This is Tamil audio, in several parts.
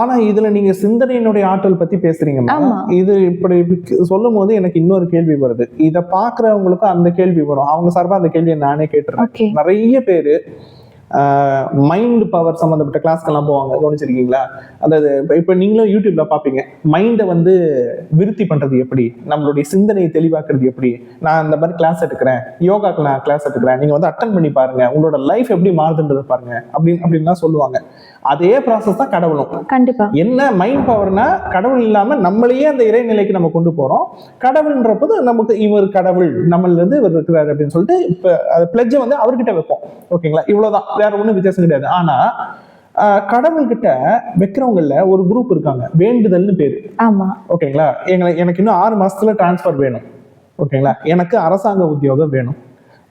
ஆனா இதுல நீங்க சிந்தனையினுடைய ஆற்றல் பத்தி பேசுறீங்க. இது இப்படி சொல்லும் போது எனக்கு இன்னொரு கேள்வி வருது. இத பாக்குறவங்களுக்கும் அந்த கேள்வி வரும். அவங்க சார்பா அந்த கேள்வியை நானே கேட்டுறேன். நிறைய பேரு மைண்ட் பவர் சம்மந்தப்பட்ட கிளாஸ்க்கெல்லாம் போவாங்க. கவனிச்சிருக்கீங்களா? அதாவது இப்ப- நீங்களும் யூடியூப்ல பாப்பீங்க மைண்டை வந்து விருத்தி பண்றது எப்படி? நம்மளுடைய சிந்தனையை தெளிவாக்குறது எப்படி? நான் இந்த மாதிரி கிளாஸ் எடுக்கிறேன். யோகாக்கு நான் கிளாஸ் எடுக்கிறேன். நீங்க வந்து அட்டன் பண்ணி பாருங்க. உங்களோட லைஃப் எப்படி மாறுதுன்றதை பாருங்க. அப்படின்னு அப்படின்லாம் சொல்லுவாங்க. அதே ப்ராசஸ் தான் கடவுளும். கண்டிப்பா. என்ன மைண்ட் பவர்னா கடவுள் இல்லாம நம்மளையே அந்த இறைநிலைக்கு நம்ம கொண்டு போறோம். கடவுள்ன்ற போது நமக்கு இவர் கடவுள் நம்மள இருந்து இவர் இருக்கிறாரு அப்படின்னு சொல்லிட்டு இப்ப பிளட்ஜை வந்து அவர்கிட்ட வைப்போம். ஓகேங்களா? இவ்வளவுதான். வேற ஒண்ணும் வித்தியாசம் கிடையாது. ஆனா கடவுள்கிட்ட வைக்கிறவங்கல ஒரு குரூப் இருக்காங்க. வேண்டுதல்னு பேரு. ஆமா. ஓகேங்களா? எங்களை எனக்கு இன்னும் ஆறு மாசத்துல டிரான்ஸ்ஃபர் வேணும். ஓகேங்களா? எனக்கு அரசாங்க உத்தியோகம் வேணும்.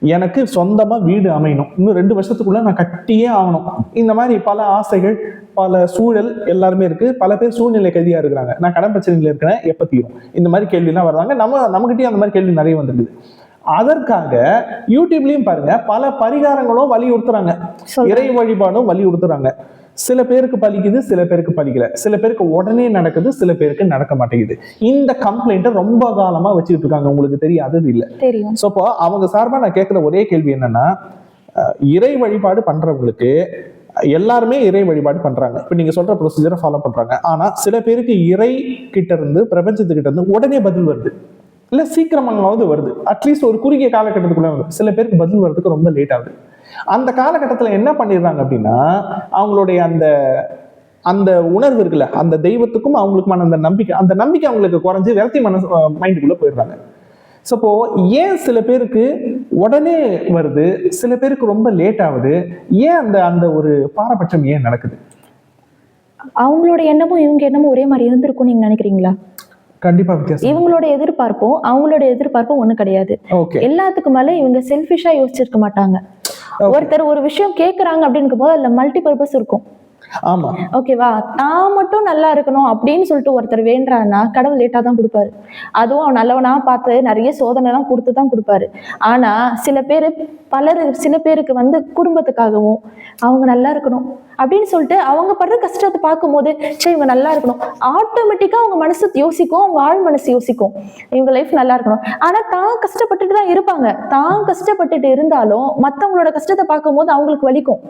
எனக்கு சொந்தமா வீடு அமையணும். இன்னும் ரெண்டு வருஷத்துக்குள்ள நான் கட்டியே ஆகணும். இந்த மாதிரி பல ஆசைகள் பல சூழல் எல்லாருமே இருக்கு. பல பேர் சூழ்நிலை கைதியா இருக்கிறாங்க. நான் கடன் பிரச்சனைகள் இருக்கிறேன். எப்ப தீரும்? இந்த மாதிரி கேள்விலாம் வர்றாங்க. நம்ம நம்மகிட்டயும் அந்த மாதிரி கேள்வி நிறைய வந்துருக்குது. அதற்காக யூடியூப்லயும் பாருங்க பல பரிகாரங்களும் வலியுறுத்துறாங்க. இறை வழிபாடும் வலியுறுத்துறாங்க. சில பேருக்கு பலிக்குது சில பேருக்கு பலிக்கல. சில பேருக்கு உடனே நடக்குது சில பேருக்கு நடக்க மாட்டேங்குது. இந்த கம்ப்ளைண்ட்டை ரொம்ப காலமா வச்சுக்கிட்டு இருக்காங்க. உங்களுக்கு தெரியாதது இல்ல. ஸோ அப்போ அவங்க சார்பா நான் கேட்குற ஒரே கேள்வி என்னன்னா இறை வழிபாடு பண்றவங்களுக்கு எல்லாருமே இறை வழிபாடு பண்றாங்க. இப்போ நீங்க சொல்ற ப்ரொசீஜரை ஃபாலோ பண்றாங்க. ஆனா சில பேருக்கு இறை கிட்ட இருந்து பிரபஞ்சத்துக்கிட்ட இருந்து உடனே பதில் வருது. இல்லை சீக்கிரமாவது வருது. அட்லீஸ்ட் ஒரு குறுகிய காலகட்டத்துக்குள்ள வருது சில பேருக்கு பதில் வர்றதுக்கு ரொம்ப லேட் ஆகுது. அந்த காலகட்டத்தில் என்ன பண்ணிடுறாங்க அப்படின்னா அவங்களுடைய அந்த அந்த உணர்வு இருக்குல்ல அந்த தெய்வத்துக்கும் அவங்களுக்குமான அந்த நம்பிக்கை அந்த நம்பிக்கை அவங்களுக்கு குறைஞ்சு விரத்தி மனசு மைண்டுக்குள்ளே போயிடுறாங்க. ஸோ அப்போ ஏன் சில பேருக்கு உடனே வருது சில பேருக்கு ரொம்ப லேட் ஆகுது ஏன் அந்த அந்த ஒரு பாரபட்சம் ஏன் நடக்குது? அவங்களோட எண்ணமும் இவங்க எண்ணமும் ஒரே மாதிரி இருந்திருக்கும் நீங்க நினைக்கிறீங்களா? கண்டிப்பா வித்தியாசம். இவங்களோட எதிர்பார்ப்பும் அவங்களோட எதிர்பார்ப்பும் ஒண்ணு கிடையாது. எல்லாத்துக்கு மேல இவங்க செல்ஃபிஷா யோசிச்சிருக்க மாட்டாங்க. ஒருத்தர் ஒரு விஷயம் கேக்குறாங்க அப்படின்னு போது அதுல மல்டி பர்பஸ் இருக்கும். ஆமா. ஓகேவா தான் மட்டும் நல்லா இருக்கணும் அப்படின்னு சொல்லிட்டு ஒருத்தர் வேண்டான்னா கடவுள் லேட்டா தான் கொடுப்பாரு. அதுவும் அவன் நல்லவனா பார்த்து நிறைய சோதனை எல்லாம் கொடுத்து தான் கொடுப்பாரு. ஆனா சில பேர் பலர் சில பேருக்கு வந்து குடும்பத்துக்காகவும் அவங்க நல்லா இருக்கணும். அப்படின்னு சொல்லிட்டு அவங்க படுற கஷ்டத்தை பார்க்கும்போது சரி இவங்க நல்லா இருக்கணும். ஆட்டோமேட்டிக்கா அவங்க மனசு யோசிக்கும் அவங்க ஆழ் மனசு யோசிக்கும். இவங்க லைஃப் நல்லா இருக்கணும். ஆனா தான் கஷ்டப்பட்டுட்டு தான் இருப்பாங்க. தான் கஷ்டப்பட்டுட்டு இருந்தாலும் மத்தவங்களோட கஷ்டத்தை பார்க்கும்போது அவங்களுக்கு வலிக்கும்.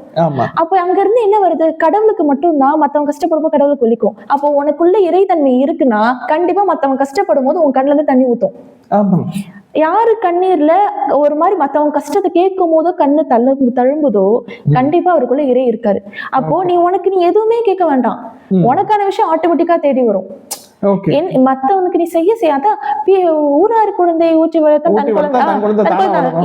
அப்போ அங்க இருந்து என்ன வருது? கடவுளுக்கு மட்டும்தான் மத்தவங்க கஷ்டப்படும்போது கடவுளுக்கு வலிக்கும். அப்போ உனக்குள்ள இறைத்தன்மை இருக்குன்னா கண்டிப்பா மத்தவங்க கஷ்டப்படும் போது உன் கண்ணுல இருந்து தண்ணி ஊத்தும். ஆமா. யாரு கண்ணீர்ல ஒரு மாதிரி மத்தவங்க கஷ்டத்தை கேட்கும் போதோ கண்ணு தள்ளு தழும்புதோ கண்டிப்பா அவருக்குள்ள இறை இருக்காரு அப்போ நீ உனக்கு நீ எதுவுமே கேட்க வேண்டாம். உனக்கான விஷயம் ஆட்டோமேட்டிக்கா தேடி வரும். மத்தவனுக்கு நீ செய்ய செய்யாத ஊரார் குழந்தை ஊற்றி வளர்த்த தன் குழந்தை.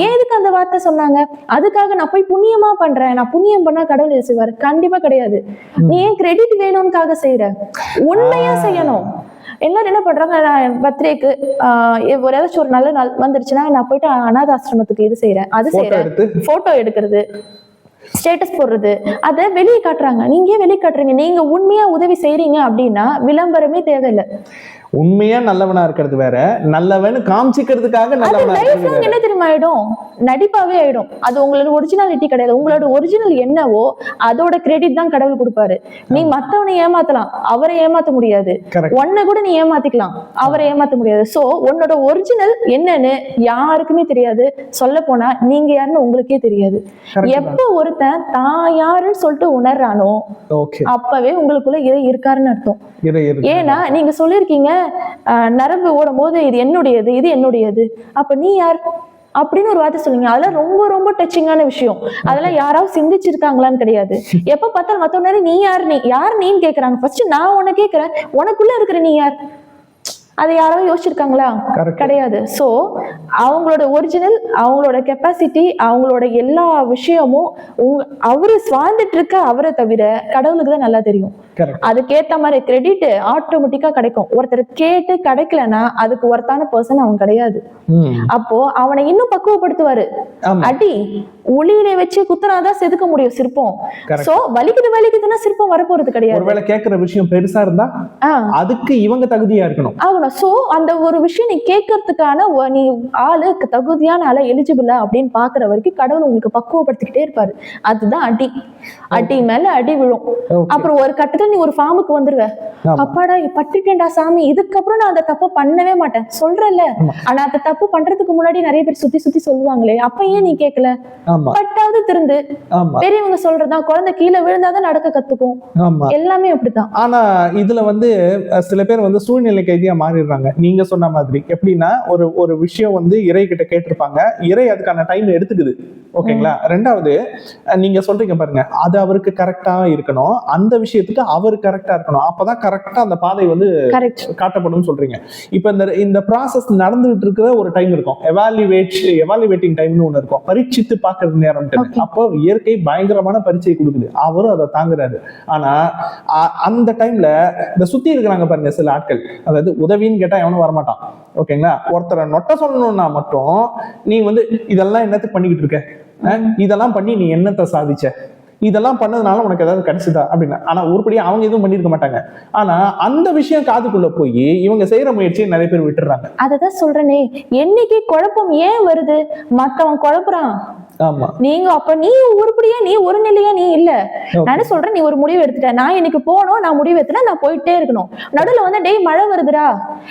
எதுக்கு அந்த வார்த்தை சொன்னாங்க? அதுக்காக நான் போய் புண்ணியமா பண்றேன். நான் புண்ணியம் பண்ணா கடவுள் செய்வாரு. கண்டிப்பா கிடையாது. நீ ஏன் கிரெடிட் வேணும்னுக்காக செய்யற உண்மையா செய்யணும். எல்லாரும் என்ன பண்றாங்க? நான் பர்த்டேக்கு ஒரு ஏதாச்சும் ஒரு நல்ல நாள் வந்துருச்சுன்னா நான் போயிட்டு அனாத ஆசிரமத்துக்கு இது செய்யறேன் அது செய்யறேன் போட்டோ எடுக்கிறது. ஸ்டேட்டஸ் போடுறது. அதை வெளியே காட்டுறாங்க. நீங்க வெளியே காட்டுறீங்க? நீங்க உண்மையா உதவி செய்றீங்க அப்படின்னா விளம்பரமே தேவையில்லை. உண்மையா நல்லவனா இருக்கிறது வேற நல்லவன் காமிச்சிக்கிறதுக்காக நல்லவனா. என்ன தெரியுமா ஆயிடும்? நடிப்பாவே ஆயிடும். அது உங்களோட ஒரிஜினாலிட்டி கிடையாது. உங்களோட ஒரிஜினல் என்னவோ அதோட கிரெடிட் தான் கடவுள் கொடுப்பாரு. நீ மத்தவனை ஏமாத்தலாம். அவரை ஏமாத்த முடியாது. உன்னை கூட நீ ஏமாத்திக்கலாம். அவரை ஏமாத்த முடியாது. சோ உன்னோட ஒரிஜினல் என்னன்னு யாருக்குமே தெரியாது. சொல்ல போனா நீங்க யாருன்னு உங்களுக்கே தெரியாது. எப்ப ஒருத்தன் தான் யாருன்னு சொல்லிட்டு உணர்றானோ அப்பவே உங்களுக்குள்ள இறை இருக்காருன்னு அர்த்தம். ஏன்னா நீங்க சொல்லியிருக்கீங்க அஹ், நரம்பு ஓடும் போது இது என்னுடையது இது என்னுடையது. அப்ப நீ யார்? அப்படின்னு ஒரு வார்த்தை சொல்லுங்க. அதெல்லாம் ரொம்ப ரொம்ப டச்சிங்கான விஷயம். அதெல்லாம் யாராவது சிந்திச்சிருக்காங்களான்னு கிடையாது. எப்ப பார்த்தாலும் மத்தவங்க நீ யார் நீ? யார் நீன்னு கேக்குறாங்க. ஃபர்ஸ்ட் நான் உன்னை கேக்குறேன். உனக்குள்ள இருக்கிற நீ யார்? அதை யாராவது யோசிச்சிருக்காங்களா. கிடையாது. ஸோ அவங்களோட ஒரிஜினல் அவங்களோட கெப்பாசிட்டி அவங்களோட எல்லா விஷயமும் அவரு வாழ்ந்துட்டு இருக்க அவரை தவிர கடவுளுக்கு தான் நல்லா தெரியும். அதுக்கேத்த மாதிரி கிரெடிட் ஆட்டோமேட்டிக்கா கிடைக்கும். ஒருத்தர் கேட்டு கிடைக்கலன்னா அதுக்கு ஒருத்தான பர்சன் அவன் கிடையாது. அப்போ அவனை இன்னும் பக்குவப்படுத்துவாரு. அடி உளியில வச்சு குத்துனாதான் செதுக்க முடியும் சிற்பம். சோ வலிக்குது வலிக்குதுன்னா சிற்பம் வரப்போறது கிடையாது. ஒருவேளை கேட்கிற விஷயம் பெருசா இருந்தா அதுக்கு இவங்க தகுதியா இருக்கணும். ஆகணும். சோ அந்த ஒரு விஷயம் நீ கேட்கறதுக்கான நீ ஆளு தகுதியான ஆளை எலிஜிபிளா அப்படின்னு பாக்குற வரைக்கும் கடவுள் உங்களுக்கு பக்குவப்படுத்திக்கிட்டே இருப்பாரு. அதுதான் அடி. அடி மேல அடி விழும். அப்புறம் ஒரு கட்டத்துல நீ ஒரு ஃபார்முக்கு வந்துருவ. அப்பாடா பட்டுட்டேன்டா சாமி. இதுக்கப்புறம் நான் அந்த தப்பு பண்ணவே மாட்டேன். சொல்றேன்ல. ஆனா அந்த தப்பு பண்றதுக்கு முன்னாடி நிறைய பேர் சுத்தி சுத்தி சொல்லுவாங்களே அப்ப ஏன் நீ கேட்கல? பட்டாவது திருந்து. பெரியவங்க சொல்றதுதான். குழந்தை கீழே விழுந்தாதான் நடக்க கத்துக்கும். எல்லாமே அப்படிதான் ஆனா இதுல வந்து சில பேர் வந்து சூழ்நிலை கைதியா மாறிடுறாங்க. நீங்க சொன்ன மாதிரி. எப்படின்னா ஒரு ஒரு விஷயம் வந்து இறை கிட்ட கேட்டிருப்பாங்க. இறை அதுக்கான டைம் எடுத்துக்குது. ஓகேங்களா? ரெண்டாவது நீங்க சொல்றீங்க பாருங்க. அது அவருக்கு கரெக்டா இருக்கணும். அந்த விஷயத்துக்கு அவர் கரெக்டா இருக்கணும். அப்பதான் கரெக்டா அந்த பாதை வந்து காட்டப்படும் சொல்றீங்க. இப்ப இந்த இந்த ப்ராசஸ் நடந்துகிட்டு இருக்கிற ஒரு டைம் இருக்கும். எவாலுவேட் எவாலுவேட்டிங் டைம்னு ஒண்ணு இருக்கும். பரீட்சித்து பாக்குறது நேரம். அப்போ இயற்கை பயங்கரமான பரீட்சை கொடுக்குது. அவரும் அதை தாங்குறாரு. ஆனா அந்த டைம்ல இந்த சுத்தி இருக்கிறாங்க பாருங்க சில ஆட்கள். அதாவது உதவின்னு கேட்டா எவனும் வரமாட்டான். ஓகேங்களா ஒருத்தரை நொட்ட சொல்லணும்னா மட்டும் நீ வந்து இதெல்லாம் என்னத்துக்கு பண்ணிக்கிட்டு இருக்க? இதெல்லாம் பண்ணி நீ என்னத்தை சாதிச்ச? இதெல்லாம் பண்ணதுனால உனக்கு ஏதாவது கிடைச்சதா? அப்படின்னு. ஆனா உருப்படியா அவங்க எதுவும் பண்ணிருக்க மாட்டாங்க. ஆனா அந்த விஷயம் காதுக்குள்ள போய் இவங்க செய்யற முயற்சியை நிறைய பேர் விட்டுறாங்க. அததான் சொல்றேனே. என்னைக்கு குழப்பம் ஏன் வருது? மத்தவன் குழப்புறான். நீங்க அப்ப நீ உருப்படியா நீ ஒரு நிலையா நீ இல்ல. நான் சொல்றேன்? நீ ஒரு முடிவு எடுத்துட்ட. நான் இன்னைக்கு போனோம் நான் முடிவு எடுத்துட்டேன் நான் போயிட்டே இருக்கணும். நடுவுல வந்து டேய் மழை வருதுடா.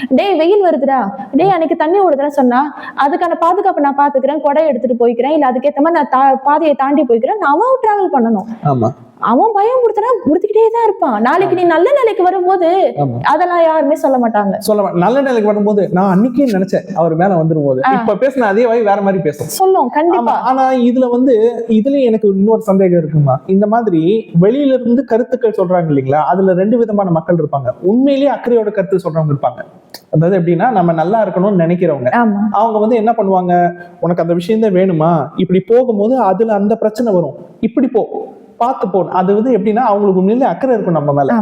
டேய் வெயில் வருதுடா. டேய் அன்னைக்கு தண்ணி ஓடுதுன்னு சொன்னா அதுக்கான பாதுகாப்பு நான் பாத்துக்கிறேன் கொடை எடுத்துட்டு போய்க்கிறேன். இல்ல அதுக்கேத்த மாதிரி நான் பாதையை தாண்டி போய்க்கிறேன். நான் அவன் டிராவல் பண்ணணும். ஆமா. அவன் பயம் கொடுத்தனா கொடுத்துக்கிட்டே தான் இருப்பான். நாளைக்கு நீ நல்ல நிலைக்கு வரும்போது அதெல்லாம் யாருமே சொல்ல மாட்டாங்க. சொல்ல நல்ல நிலைக்கு வரும்போது நான் அன்னைக்கே நினைச்சேன் அவர் மேல வந்துரும் போது. இப்ப பேசின அதே வாய் வேற மாதிரி பேசும். சொல்லும் கண்டிப்பா. ஆனா இதுல வந்து இதுலயும் எனக்கு இன்னொரு சந்தேகம் இருக்குமா? இந்த மாதிரி வெளியில இருந்து கருத்துக்கள் சொல்றாங்க இல்லைங்களா? அதுல ரெண்டு விதமான மக்கள் இருப்பாங்க. உண்மையிலேயே அக்கறையோட கருத்து சொல்றவங்க இருப்பாங்க. அதாவது எப்படின்னா நம்ம நல்லா இருக்கணும்னு நினைக்கிறவங்க. அவங்க வந்து என்ன பண்ணுவாங்க? உனக்கு அந்த விஷயம் தான் வேணுமா? இப்படி போகும்போது அதுல அந்த பிரச்சனை வரும். இப்படி போ. பார்த்து போ அது வந்து எப்படின்னா அவங்களுக்கு உண்மையிலே அக்கறை இருக்கும் நம்ம மேல.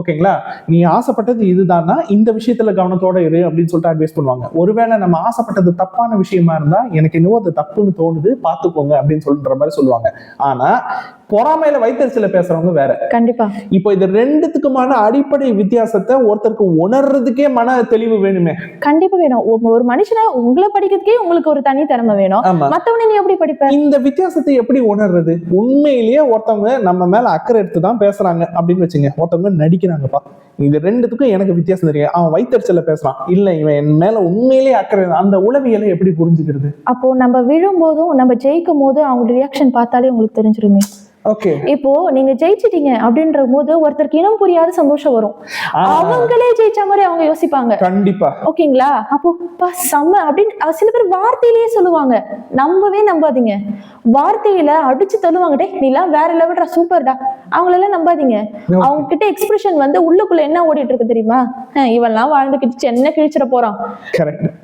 ஓகேங்களா? நீ ஆசைப்பட்டது இதுதான்னா இந்த விஷயத்துல கவனத்தோட இரு அப்படின்னு சொல்லிட்டு அட்வைஸ் பண்ணுவாங்க. ஒருவேளை நம்ம ஆசைப்பட்டது தப்பான விஷயமா இருந்தா எனக்கு இன்னும் அது தப்புன்னு தோணுது பாத்துக்கோங்க அப்படின்னு சொல்ற மாதிரி சொல்லுவாங்க. ஆனா பொறாமையில வைத்தறிச்சல பேசுறவங்க வேற. கண்டிப்பா. இப்போ இது ரெண்டுத்துக்குமான அடிப்படை வித்தியாசத்தை ஒருத்தருக்கு உணர்றதுக்கே மன தெளிவு வேணுமே. கண்டிப்பா வேணும். ஒரு மனுஷனை உங்களை படிக்கிறதுக்கே உங்களுக்கு ஒரு தனி திறமை வேணும். மத்தவனை நீ எப்படி படிப்ப? இந்த வித்தியாசத்தை எப்படி உணர்றது? உண்மையிலேயே ஒருத்தவங்க நம்ம மேல அக்கறை எடுத்து தான் பேசுறாங்க அப்படின்னு வச்சுங்க. ஒருத்தவங்க நடிக்கிறாங்கப்பா. இது ரெண்டுத்துக்கும் எனக்கு வித்தியாசம் தெரியும் அவன் வைத்தறிச்சல பேசுறான். இல்ல இவன் என் மேல உண்மையிலேயே அக்கறை அந்த உளவியலை எப்படி புரிஞ்சுக்கிறது? அப்போ நம்ம விழும்போதும் நம்ம ஜெயிக்கும் போது அவங்க ரியாக்ஷன் பார்த்தாலே உங்களுக்கு தெரிஞ்சிருமே. இப்போ நீங்க ஜெயிச்சிட்டீங்க அப்படின்ற போது ஒருத்தருக்கு இனம் புரியாத சந்தோஷம் வரும். அவங்களே ஜெயிச்ச மாதிரி அவங்க யோசிப்பாங்க. கண்டிப்பா. ஓகேங்களா? அப்போ செம்ம அப்படின்னு சில பேர் வார்த்தையிலேயே சொல்லுவாங்க. நம்பவே நம்பாதீங்க. வார்த்தையில அடிச்சு தள்ளுவாங்க. டே நீலாம் வேற லெவல்டா சூப்பர்டா அவங்களெல்லாம் நம்பாதீங்க. அவங்க கிட்ட எக்ஸ்பிரஷன் வந்து உள்ளுக்குள்ள என்ன ஓடிட்டு இருக்கு தெரியுமா? அஹ் இவன்லாம் வாழ்ந்துக்கிட்டு என்ன கிழிச்சிட போறான்.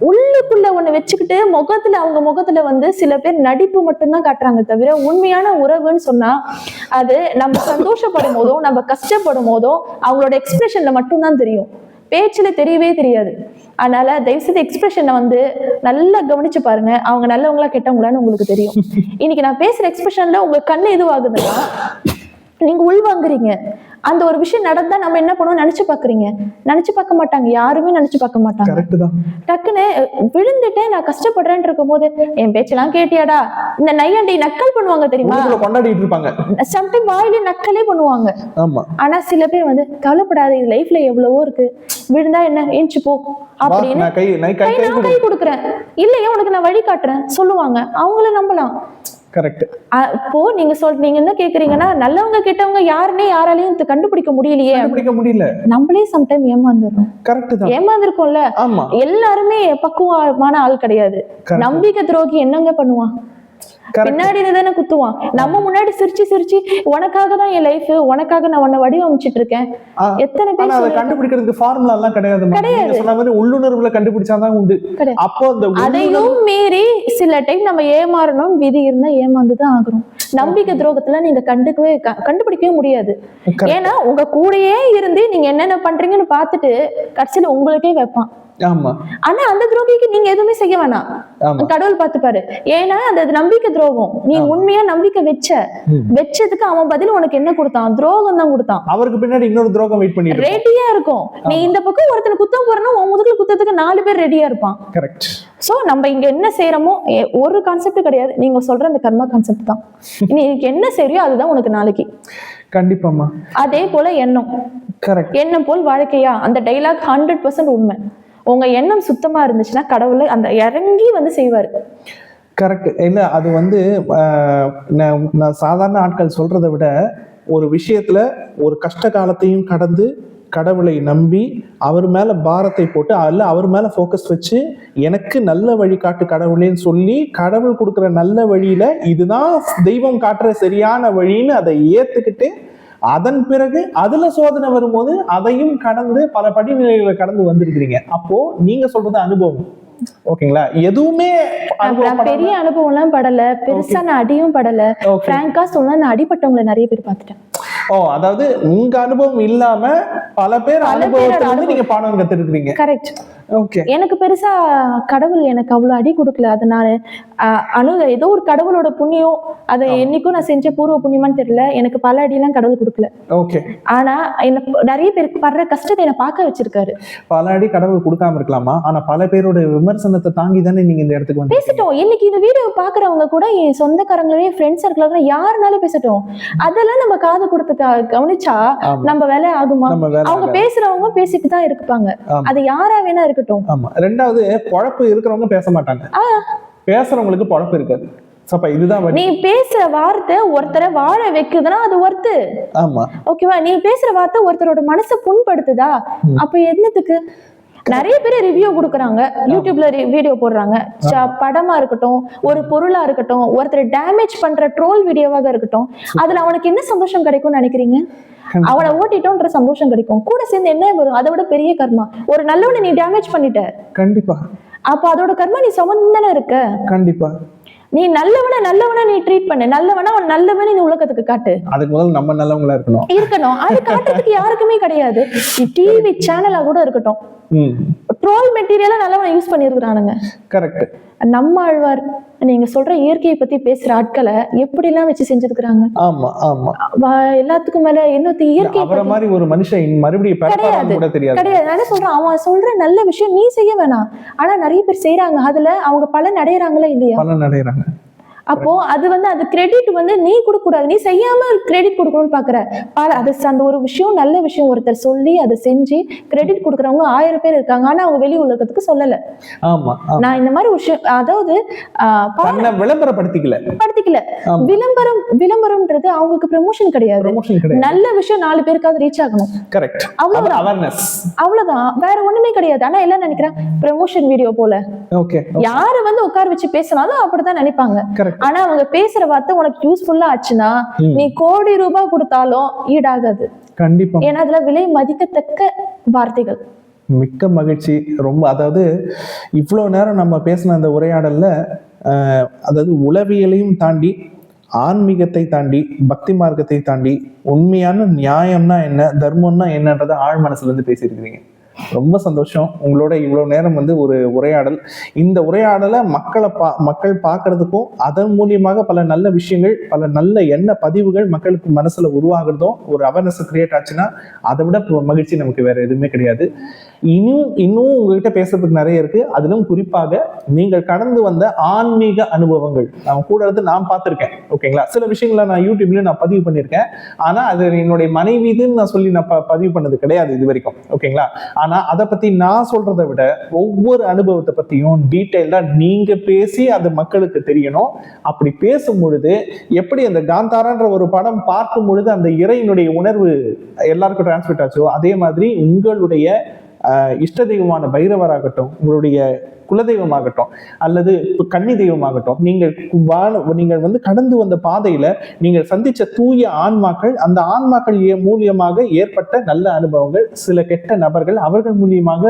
உள்ளுக்குள்ள ஒண்ணு வச்சுக்கிட்டு முகத்துல அவங்க முகத்துல வந்து சில பேர் நடிப்பு மட்டும்தான் காட்டுறாங்க தவிர உண்மையான உறவுன்னு சொன்னா அது நம்ம சந்தோஷப்படும் போதும் நம்ம கஷ்டப்படும் போதும் அவங்களோட எக்ஸ்பிரஷன்ல மட்டும்தான் தெரியும். பேச்சுல தெரியவே தெரியாது. அதனால தயவுசெய்து எக்ஸ்பிரஷனை வந்து நல்லா கவனிச்சு பாருங்க. அவங்க நல்லவங்களா கெட்டவங்களான்னு உங்களுக்கு தெரியும். இன்னைக்கு நான் பேசுற எக்ஸ்பிரஷன்ல உங்க கண்ணு எதுவாகுதுன்னா நீங்க உள்வாங்குறீங்க. அந்த ஒரு விஷயம் நடந்தா நம்ம என்ன பண்ணுவோம்? நினைச்சு பாக்குறீங்க நினைச்சு பார்க்க மாட்டாங்க. யாருமே நினைச்சு பார்க்க மாட்டாங்க. டக்குன்னு விழுந்துட்டேன். நான் கஷ்டப்படுறேன்னு இருக்கும்போது என் பேச்செல்லாம் கேட்டியாடா? இந்த நையாண்டி நக்கல் பண்ணுவாங்க தெரியுமா? கொண்டாடிட்டு இருப்பாங்க. சம்டைம் வாயில நக்கலே பண்ணுவாங்க. ஆமா. ஆனா சில பேர் வந்து கவலைப்படாத இது லைஃப்ல எவ்வளவோ இருக்கு. விழுந்தா என்ன? ஏஞ்சி போ. அப்படின்னு கை நான் கை கொடுக்குறேன். இல்லையா? உனக்கு நான் வழி காட்டுறேன். சொல்லுவாங்க. அவங்கள நம்பலாம். கரெக்ட் அஹ், இப்போ நீங்க சொல் நீங்க என்ன கேக்குறீங்கன்னா நல்லவங்க கெட்டவங்க யாருன்னே யாராலையும் கண்டுபிடிக்க முடியலையே. கண்டுபிடிக்க முடியல. நம்மளே சம்டைம் ஏமாந்துடுறோம். கரெக்ட் தான். ஏமாந்துருக்கோம்ல. ஆமா. எல்லாருமே பக்குவமான ஆள் கிடையாது. நம்பிக்கை துரோகி என்னங்க பண்ணுவான்? பின்னாடி தானே குத்துவான். நம்ம முன்னாடி சிரிச்சு சிரிச்சு உனக்காக தான் என் லைஃப் உனக்காக நான் உன்னை வடிவமைச்சிட்டு இருக்கேன் எத்தனை பேர் அதை கண்டுபிடிக்கிறதுக்கு ஃபார்முலா எல்லாம் கிடையாது நீங்க சொன்ன மாதிரி உள்ளுணர்வுல கண்டுபிடிச்சாதான் உண்டு. கிடையாது. அப்போ அந்த அதையும் மீறி சில டைம் நம்ம ஏமாறணும். விதி இருந்தா ஏமாந்து தான் ஆகணும். நம்பிக்கை துரோகத்துல நீங்க கண்டுக்கவே கண்டுபிடிக்கவே முடியாது. ஏன்னா உங்க கூடயே இருந்து நீங்க என்னென்ன பண்றீங்கன்னு பார்த்துட்டு கடைசியில உங்களுக்கே வைப்பான். ஆமா. ஆனா அந்த துரோகிக்கு நீங்க எதுவுமே செய்ய வேணாம். கடவுள் பார்த்துப்பாரு ஏன்னா அந்த நம்பிக்கை துரோகம். நீ உண்மையா நம்பிக்கை வச்ச. வச்சதுக்கு அவன் பதில் உனக்கு என்ன கொடுத்தான்? துரோகம் தான் கொடுத்தான். அவருக்கு பின்னாடி இன்னொரு துரோகம் வெயிட் பண்ணிட்டு ரெடியா இருக்கும். நீ இந்த பக்கம் ஒருத்தனை குத்தம் போறனா உன் முதுகுல குத்தத்துக்கு நாலு பேர் ரெடியா இருப்பான். கரெக்ட் சோ நம்ம இங்க என்ன செய்யறோமோ ஒரு கான்செப்ட் கிடையாது. நீங்க சொல்ற அந்த கர்மா கான்செப்ட் தான். நீ என்ன செய்யறியோ அதுதான் உனக்கு நாளைக்கு. கண்டிப்பாமா அதே போல எண்ணம். கரெக்ட் எண்ணம் போல் வாழ்க்கையா? அந்த டைலாக் ஹண்ட்ரட் பர்சன்ட் உண்மை. உங்க எண்ணம் சுத்தமா இருந்துச்சுன்னா கடவுளை அந்த இறங்கி வந்து செய்வாரு. கரெக்ட் இல்லை அது வந்து நான் நான் சாதாரண ஆட்கள் சொல்றதை விட ஒரு விஷயத்துல ஒரு கஷ்ட காலத்தையும் கடந்து கடவுளை நம்பி அவர் மேல பாரத்தை போட்டு அல்ல அவர் மேல ஃபோக்கஸ் வச்சு எனக்கு நல்ல வழி காட்டு கடவுளேன்னு சொல்லி கடவுள் கொடுக்குற நல்ல வழியில இதுதான் தெய்வம் காட்டுற சரியான வழின்னு அதை ஏத்துக்கிட்டு அதன் பிறகு அதுல சோதனை வரும்போது அதையும் கடந்து பல படிநிலைகளை கடந்து வந்திருக்கிறீங்க. அப்போ நீங்க சொல்றது அனுபவம். ஓகேங்களா? எதுவுமே பெரிய அனுபவம் எல்லாம் படல. பெருசா நான் அடியும் படல. பிராங்கா சொன்னா நான் அடிப்பட்டவங்களை நிறைய பேர் பார்த்துட்டேன். ஓ அதாவது உங்க அனுபவம் இல்லாம பல பேர் அனுபவத்துல வந்து நீங்க பாடம் கத்துருக்கீங்க கரெக்ட் எனக்கு பெருசா கடவுள் எனக்கு அவ்வளவு அடி கொடுக்கல. அதை நான் அணு ஏதோ ஒரு கடவுளோட புண்ணியம் அதை என்னைக்கும் நான் செஞ்ச பூர்வ புண்ணியமான்னு தெரியல. எனக்கு பல அடியெல்லாம் கடவுள் கொடுக்கல. ஓகே ஆனா என்ன நிறைய பேருக்கு படுற கஷ்டத்தை என்ன பார்க்க வச்சிருக்காரு. பல அடி கடவுள் கொடுக்காம இருக்கலாமா? ஆனா பல பேரோட விமர்சனத்தை தாங்கி தானே நீங்க இந்த இடத்துக்கு வந்து பேசட்டும். இன்னைக்கு இந்த வீடியோ பாக்குறவங்க கூட என் சொந்தக்காரங்களே ஃப்ரெண்ட்ஸ் சர்க்கிள் யாருனாலும் பேசட்டும். அதெல்லாம் நம்ம காது கொடுத்து கவனிச்சா நம்ம வேலை ஆகுமா? அவங்க பேசுறவங்க பேசிட்டு தான் இருப்பாங்க. அது யாரா வேணா இருக்கட்டும் ஆமா. ரெண்டாவது பொழப்பு இருக்கிறவங்க பேச மாட்டாங்க. பேசுறவங்களுக்கு பொழப்பு இருக்காது. சப்ப இதுதான் வழி. நீ பேசுற வார்த்தை ஒருத்தரை வாழ வைக்குதுன்னா அது ஒர்த்து. ஆமா. ஓகேவா? நீ பேசுற வார்த்தை ஒருத்தரோட மனசை புண்படுத்துதா? அப்ப என்னத்துக்கு? நிறைய பேர் ரிவ்யூ கொடுக்குறாங்க. யூடியூப்ல வீடியோ போடுறாங்க. படமா இருக்கட்டும் ஒரு பொருளா இருக்கட்டும் ஒருத்தரை டேமேஜ் பண்ற ட்ரோல் வீடியோவாக இருக்கட்டும் அதுல அவனுக்கு என்ன சந்தோஷம் கிடைக்கும்னு நினைக்கிறீங்க? அவனை ஓட்டிட்டோன்ற சந்தோஷம் கிடைக்கும். கூட சேர்ந்து என்ன வரும்? அதை விட பெரிய கர்மா. ஒரு நல்லவனை நீ டேமேஜ் பண்ணிட்ட. கண்டிப்பா. அப்ப அதோட கர்மா நீ சுமந்தானே இருக்க. கண்டிப்பா. நீ நல்லவனை நல்லவனா நீ ட்ரீட் பண்ணு. நல்லவனா அவன் நல்லவனே நீ உலகத்துக்கு காட்டு. அதுக்கு முதல்ல நம்ம நல்லவங்களா இருக்கணும். இருக்கணும். அது காட்டுறதுக்கு யாருக்குமே கிடையாது. டிவி சேனலா கூட இருக்கட்டும். ட்ரோல் மெட்டீரியலா நல்லவன் யூஸ் பண்ணிருக்கிறானுங்க. கரெக்ட் நம்ம ஆழ்வார் நீங்க சொல்ற இயற்கையை பத்தி பேசுற ஆட்களை எப்படி எல்லாம் வச்சு செஞ்சிருக்கிறாங்க? ஆமா ஆமா. எல்லாத்துக்கும் மேல இன்னொருத்தி இயற்கை அவரை மாதிரி ஒரு மனுஷன் மறுபடியும் பிறப்பாரான்னு கூட தெரியாது. கிடையாது. நான் சொல்றேன்? அவன் சொல்ற நல்ல விஷயம் நீ செய்ய வேணாம். ஆனா நிறைய பேர் செய்யறாங்க அதுல அவங்க பலன் அடையறாங்களா இல்லையா? பலன் அடைகிறாங்க அப்போ அது வந்து அது கிரெடிட் வந்து நீ கொடுக்க கூடாது நீ செய்யாம கிரெடிட் கொடுக்கணும்னு பாக்குற. அது அந்த ஒரு விஷயம் நல்ல விஷயம் ஒருத்தர் சொல்லி அதை செஞ்சு கிரெடிட் கொடுக்கறவங்க ஆயிரம் பேர் இருக்காங்க. ஆனா அவங்க வெளி உலகத்துக்கு சொல்லல. நான் இந்த மாதிரி விஷயம் அதாவது விளம்பரப்படுத்திக்கல. படுத்திக்கல. விளம்பரம் விளம்பரம்ன்றது அவங்களுக்கு ப்ரமோஷன் கிடையாது. நல்ல விஷயம் நாலு பேருக்காவது ரீச் ஆகணும். கரெக்ட் அவ்வளவுதான். அவ்வளவுதான். வேற ஒண்ணுமே கிடையாது. ஆனா எல்லாம் நினைக்கிறேன்? ப்ரமோஷன் வீடியோ போல. ஓகே யாரு வந்து உட்கார வச்சு பேசினாலும் அப்படிதான் நினைப்பாங்க. ஆனா அவங்க பேசுற வார்த்தை உனக்கு யூஸ்ஃபுல்லா ஆச்சுன்னா. நீ கோடி ரூபாய் கொடுத்தாலும் ஈடாகாது. கண்டிப்பா. ஏன்னா அதுல விலை மதிக்கத்தக்க வார்த்தைகள். மிக்க மகிழ்ச்சி. ரொம்ப அதாவது இவ்வளோ நேரம் நம்ம பேசின அந்த உரையாடல்ல அதாவது உளவியலையும் தாண்டி ஆன்மீகத்தை தாண்டி பக்தி மார்க்கத்தை தாண்டி உண்மையான நியாயம்னா என்ன தர்மம்னா என்னன்றதை ஆழ் மனசுல இருந்து பேசியிருக்கிறீங்க. ரொம்ப சந்தோஷம். உங்களோட இவ்வளோ நேரம் வந்து ஒரு உரையாடல். இந்த உரையாடலை மக்களை பா மக்கள் பார்க்கறதுக்கும் அதன் மூலியமாக பல நல்ல விஷயங்கள் பல நல்ல எண்ண பதிவுகள் மக்களுக்கு மனசுல உருவாகிறதும் ஒரு அவேர்னஸ் கிரியேட் ஆச்சுன்னா அதை விட மகிழ்ச்சி நமக்கு வேற எதுவுமே கிடையாது. இன்னும் இன்னும் உங்ககிட்ட பேசுறதுக்கு நிறைய இருக்கு. அதிலும் குறிப்பாக நீங்கள் கடந்து வந்த ஆன்மீக அனுபவங்கள். நான் கூட இருந்து நான் பார்த்துருக்கேன். ஓகேங்களா? சில விஷயங்களை நான் யூடியூப்ல நான் பதிவு பண்ணியிருக்கேன். ஆனா அது என்னுடைய மனைவிதுன்னு நான் சொல்லி நான் ப- பதிவு பண்ணது கிடையாது இது வரைக்கும். ஓகேங்களா? ஆனா அதை பத்தி நான் சொல்றதை விட ஒவ்வொரு அனுபவத்தை பத்தியும் டீட்டெயிலா நீங்க பேசி அது மக்களுக்கு தெரியணும். அப்படி பேசும் பொழுது எப்படி அந்த காந்தாரான்ற ஒரு படம் பார்க்கும் பொழுது அந்த இறையினுடைய உணர்வு எல்லாருக்கும் டிரான்ஸ்மிட் ஆச்சோ அதே மாதிரி உங்களுடைய இஷ்ட தெய்வமான பைரவராகட்டும் உங்களுடைய குலதெய்வமாகட்டும் அல்லது கன்னி தெய்வமாகட்டும் நீங்கள் வாழ நீங்கள் வந்து கடந்து வந்த பாதையில நீங்கள் சந்திச்ச தூய ஆன்மாக்கள் அந்த ஆன்மாக்கள் மூலியமாக ஏற்பட்ட நல்ல அனுபவங்கள் சில கெட்ட நபர்கள் அவர்கள் மூலியமாக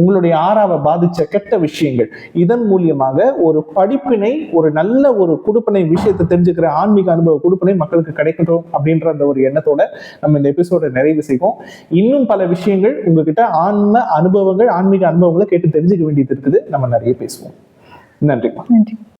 உங்களுடைய ஆறாவை பாதிச்ச கெட்ட விஷயங்கள். இதன் மூலியமாக ஒரு படிப்பினை ஒரு நல்ல ஒரு குடுப்பனை விஷயத்தை தெரிஞ்சுக்கிற ஆன்மீக அனுபவ குடுப்பனை மக்களுக்கு கிடைக்கட்டும் அப்படின்ற அந்த ஒரு எண்ணத்தோட நம்ம இந்த எபிசோட நிறைவு செய்வோம். இன்னும் பல விஷயங்கள் உங்ககிட்ட ஆன்ம அனுபவங்கள் ஆன்மீக அனுபவங்களை கேட்டு தெரிஞ்சுக்க வேண்டியது இருக்குது. நம்ம நிறைய பேசுவோம். நன்றிப்பா நன்றி.